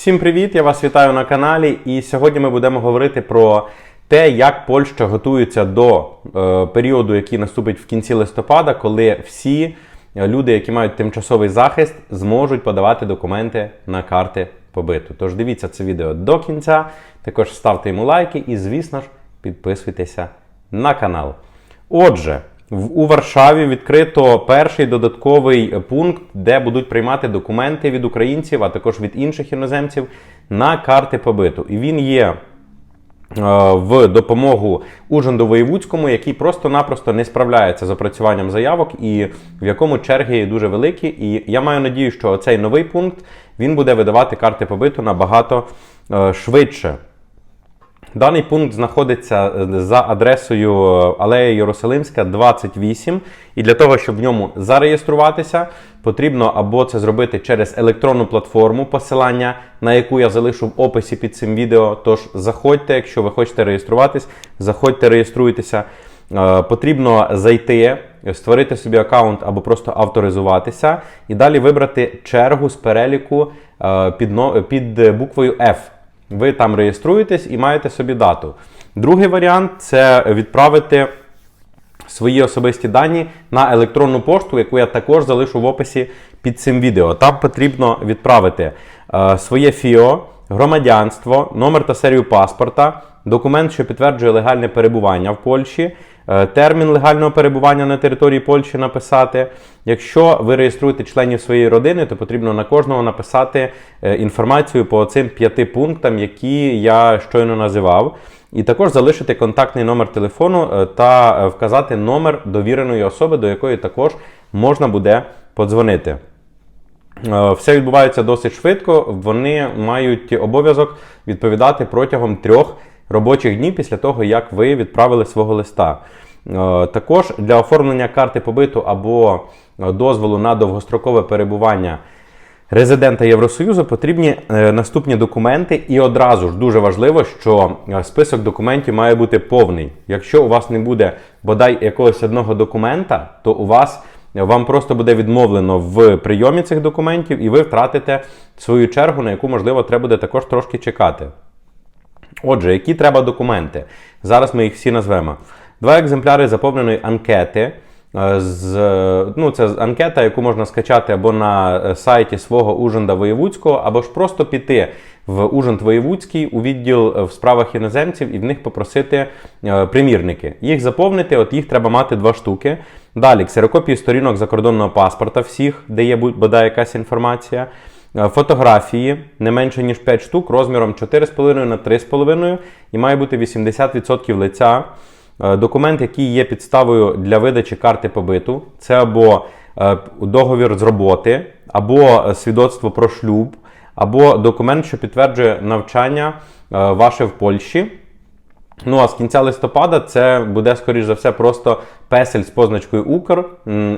Всім привіт! Я вас вітаю на каналі. І сьогодні ми будемо говорити про те, як Польща готується до е, періоду, який наступить в кінці листопада, коли всі е, люди, які мають тимчасовий захист, зможуть подавати документи на карти побиту. Тож дивіться це відео до кінця. Також ставте йому лайки і, звісно ж, підписуйтеся на канал. Отже, у Варшаві відкрито перший додатковий пункт, де будуть приймати документи від українців, а також від інших іноземців на карти побиту. І він є е, в допомогу Ужанду Воєвудському, який просто-напросто не справляється з опрацюванням заявок, і в якому черги дуже великі. І я маю надію, що цей новий пункт він буде видавати карти побиту набагато е, швидше. Даний пункт знаходиться е, за адресою е, Алея Єрусалимська, 28. І для того, щоб в ньому зареєструватися, потрібно або це зробити через електронну платформу, посилання на яку я залишу в описі під цим відео. Тож заходьте, якщо ви хочете реєструватись, заходьте, реєструйтеся. Е, Потрібно зайти, створити собі аккаунт або просто авторизуватися, і далі вибрати чергу з переліку під, під буквою F. Ви там реєструєтесь і маєте собі дату. Другий варіант це відправити свої особисті дані на електронну пошту, яку я також залишу в описі під цим відео. Там потрібно відправити е, своє ФІО, громадянство, номер та серію паспорта, документ, що підтверджує легальне перебування в Польщі, термін легального перебування на території Польщі написати. Якщо ви реєструєте членів своєї родини, то потрібно на кожного написати е, інформацію по цим п'яти пунктам, які я щойно називав. І також залишити контактний номер телефону е, та е, вказати номер довіреної особи, до якої також можна буде подзвонити. Е, Все відбувається досить швидко. Вони мають обов'язок відповідати протягом трьох робочих днів після того, як ви відправили свого листа. Е, Також для оформлення карти побиту або е, дозволу на довгострокове перебування резидента Євросоюзу потрібні е, наступні документи, і одразу ж дуже важливо, що список документів має бути повний. Якщо у вас не буде бодай якогось одного документа, то у вас вам просто буде відмовлено в прийомі цих документів, і ви втратите свою чергу, на яку можливо треба буде також трошки чекати. Отже, які треба документи? Зараз ми їх всі назвемо. Два екземпляри заповненої анкети. е, З, ну, це анкета, яку можна скачати або на е, сайті свого Ужанда Воєвудського, або ж просто піти в Ужанд Воєвудський у відділ е, в справах іноземців і в них попросити примірники. Їх заповнити, от їх треба мати два штуки. Далі ксерокопії сторінок закордонного паспорта всіх, де є бодай якась інформація. Е, Фотографії не менше ніж 5 штук розміром 4,5 на 3,5 і має бути 80% лиця. Е, Документ, який є підставою для видачі карти побиту, це або е, договір з роботи, або свідоцтво про шлюб, або документ, що підтверджує навчання ваше в Польщі. Ну а з кінця листопада це буде, скоріш за все, просто песель з позначкою Укр,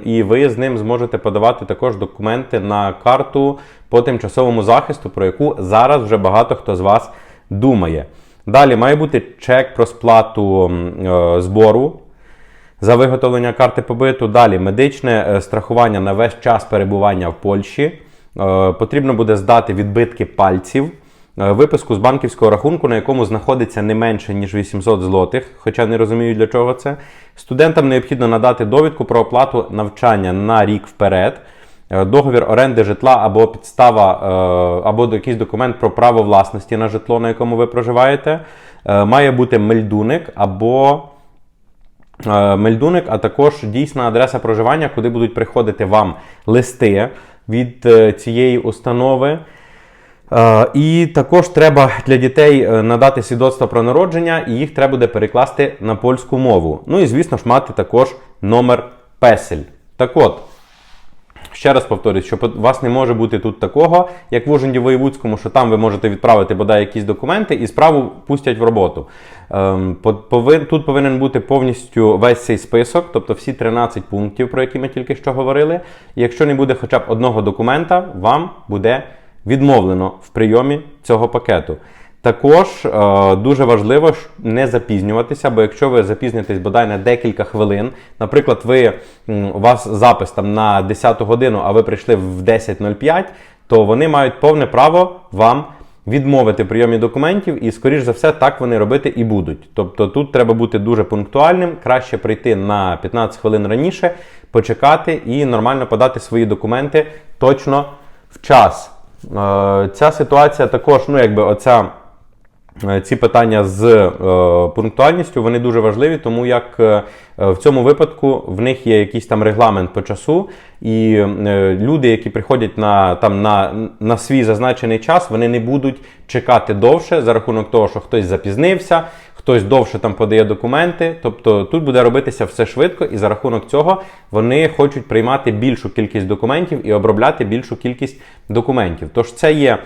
і ви з ним зможете подавати також документи на карту по тимчасовому захисту, про яку зараз вже багато хто з вас думає. Далі має бути чек про сплату е, збору за виготовлення карти побиту. Далі медичне е, страхування на весь час перебування в Польщі. Е, Потрібно буде здати відбитки пальців, виписку з банківського рахунку, на якому знаходиться не менше ніж 800 злотих, хоча не розумію для чого це. Студентам необхідно надати довідку про оплату навчання на рік вперед. Е, Договір оренди житла або підстава, е, або якийсь документ про право власності на житло, на якому ви проживаєте. Е, Має бути мельдуник або е, мельдуник, а також дійсна адреса проживання, куди будуть приходити вам листи від е, цієї установи. Е, І також треба для дітей е, надати свідоцтво про народження, і їх треба буде перекласти на польську мову. Ну і, звісно ж, мати також номер песель. Так от, Ще раз повторюсь, що у вас не може бути тут такого, як в Ужинді Воєвудському, що там ви можете відправити бодай якісь документи і справу пустять в роботу. Ем, тут повинен бути повністю весь цей список, тобто всі 13 пунктів, про які ми тільки що говорили. Якщо не буде хоча б одного документа, вам буде відмовлено в прийомі цього пакету. Також е, дуже важливо не запізнюватися, бо якщо ви запізнитесь бодай на декілька хвилин, наприклад, ви, у вас запис там на 10 годину, а ви прийшли в 10.05, то вони мають повне право вам відмовити в прийомі документів, і, скоріш за все, так вони робити і будуть. Тобто тут треба бути дуже пунктуальним, краще прийти на 15 хвилин раніше, почекати і нормально подати свої документи точно в час. Е, Ця ситуація також, ну якби оця. Е, Ці питання з е, пунктуальністю вони дуже важливі, тому як е, в цьому випадку в них є якийсь там регламент по часу, і е, люди, які приходять на, там, на, на свій зазначений час, вони не будуть чекати довше за рахунок того, що хтось запізнився, хтось довше там подає документи. Тобто тут буде робитися все швидко, і за рахунок цього вони хочуть приймати більшу кількість документів і обробляти більшу кількість документів. Тож це є.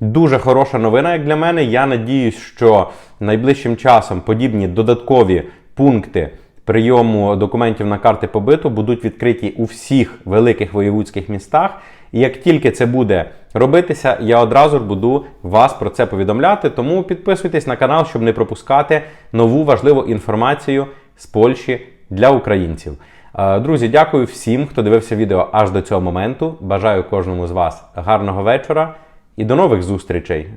Дуже хороша новина, як для мене. Я надіюсь, що найближчим часом подібні додаткові пункти прийому документів на карти побиту будуть відкриті у всіх великих воєвудських містах. Як тільки це буде робитися, я одразу ж буду вас про це повідомляти. Тому підписуйтесь на канал, щоб не пропускати нову важливу інформацію з Польщі для українців. Е, Друзі, дякую всім, хто дивився відео аж до цього моменту. Бажаю кожному з вас гарного вечора і до нових зустрічей!